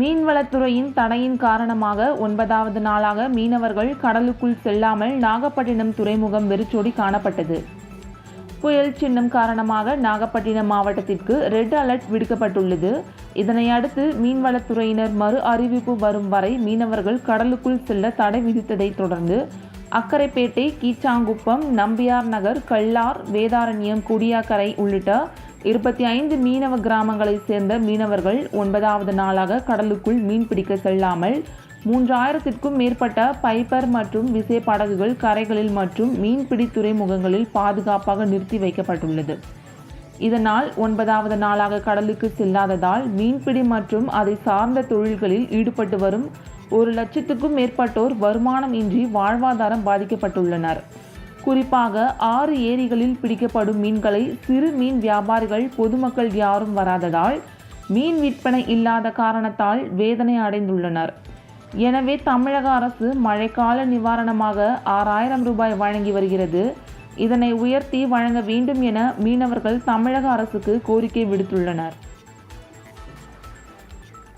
மீன்வளத்துறையின் தடையின் காரணமாக ஒன்பதாவது நாளாக மீனவர்கள் கடலுக்குள் செல்லாமல் நாகப்பட்டினம் துறைமுகம் வெறிச்சோடி காணப்பட்டது. புயல் சின்னம் காரணமாக நாகப்பட்டினம் மாவட்டத்திற்கு ரெட் அலர்ட் விடுக்கப்பட்டுள்ளது. இதனை அடுத்து மீன்வளத்துறையினர் மறு அறிவிப்பு வரும் வரை மீனவர்கள் கடலுக்குள் செல்ல தடை விதித்ததை தொடர்ந்து அக்கரைப்பேட்டை கீச்சாங்குப்பம் நம்பியார் நகர் கல்லார் வேதாரண்யம் குடியாக்கரை உள்ளிட்ட இருபத்தி ஐந்து மீனவ கிராமங்களைச் சேர்ந்த மீனவர்கள் ஒன்பதாவது நாளாக கடலுக்குள் மீன்பிடிக்க செல்லாமல் மூன்றாயிரத்திற்கும் மேற்பட்ட பைப்பர் மற்றும் விசை படகுகள் கரைகளில் மற்றும் மீன்பிடி துறைமுகங்களில் பாதுகாப்பாக நிறுத்தி வைக்கப்பட்டுள்ளது. இதனால் ஒன்பதாவது நாளாக கடலுக்கு செல்லாததால் மீன்பிடி மற்றும் அதை சார்ந்த தொழில்களில் ஈடுபட்டு வரும் ஒரு லட்சத்துக்கும் மேற்பட்டோர் வருமானம் இன்றி வாழ்வாதாரம் பாதிக்கப்பட்டுள்ளனர். குறிப்பாக ஆறு ஏரிகளில் பிடிக்கப்படும் மீன்களை சிறு மீன் வியாபாரிகள் பொதுமக்கள் யாரும் வராததால் மீன் விற்பனை இல்லாத காரணத்தால் வேதனை அடைந்துள்ளனர். எனவே தமிழக அரசு மழைக்கால நிவாரணமாக ஆறாயிரம் ரூபாய் வழங்கி வருகிறது. இதனை உயர்த்தி வழங்க வேண்டும் என மீனவர்கள் தமிழக அரசுக்கு கோரிக்கை விடுத்துள்ளனர்.